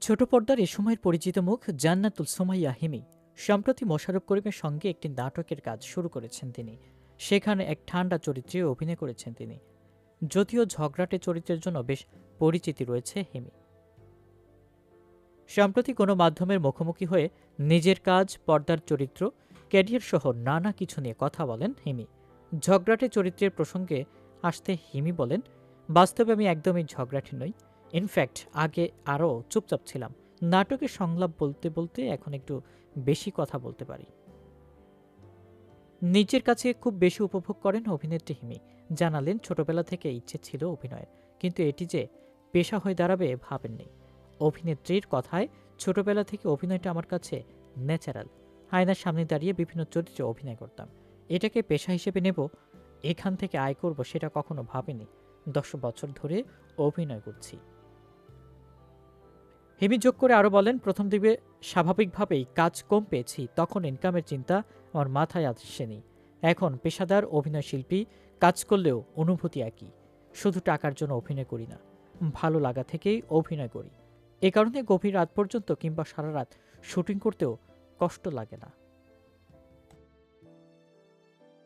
ছোট পর্দার এ সময়ের পরিচিত মুখ জান্নাতুল সুমাইয়া হিমি। সম্প্রতি মোশারফ করিমের সঙ্গে একটি নাটকের কাজ শুরু করেছেন তিনি। সেখানে এক ঠান্ডা চরিত্রে অভিনয় করেছেন তিনি। যদিও ঝগড়াটে চরিত্রের জন্য বেশ পরিচিতি রয়েছে হিমি। সম্প্রতি কোনো মাধ্যমের মুখোমুখি হয়ে নিজের কাজ, পর্দার চরিত্র, ক্যারিয়ার সহ নানা কিছু নিয়ে কথা বলেন হিমি। ঝগড়াটে চরিত্রের প্রসঙ্গে আসতে হিমি বলেন, বাস্তবে আমি একদমই ঝগড়াটে নই। ইনফ্যাক্ট আগে আরও চুপচাপ ছিলাম। নাটকে সংলাপ বলতে বলতে এখন একটু বেশি কথা বলতে পারি। নিজের কাছে খুব বেশি উপভোগ করেন অভিনেত্রী হিমি। জানালেন, ছোটবেলা থেকে ইচ্ছে ছিল অভিনয়ের। কিন্তু এটি যে পেশা হয়ে দাঁড়াবে ভাবেননি। অভিনেত্রীর কথায়, ছোটবেলা থেকে অভিনয়টা আমার কাছে ন্যাচারাল। আয়নার সামনে দাঁড়িয়ে বিভিন্ন চরিত্রে অভিনয় করতাম। এটাকে পেশা হিসেবে নেব, এখান থেকে আয় করব সেটা কখনো ভাবিনি। দশ বছর ধরে অভিনয় করছি। হিমি যোগ করে আরও বলেন, প্রথম দিকে স্বাভাবিকভাবেই কাজ কম পেয়েছি, তখন ইনকামের চিন্তা আমার মাথায় আসেনি। এখন পেশাদার অভিনয় শিল্পী কাজ করলেও অনুভূতি একই। শুধু টাকার জন্য অভিনয় করি না, ভালো লাগা থেকেই অভিনয় করি। এ কারণে গভীর রাত পর্যন্ত কিংবা সারা রাত শুটিং করতেও কষ্ট লাগে না।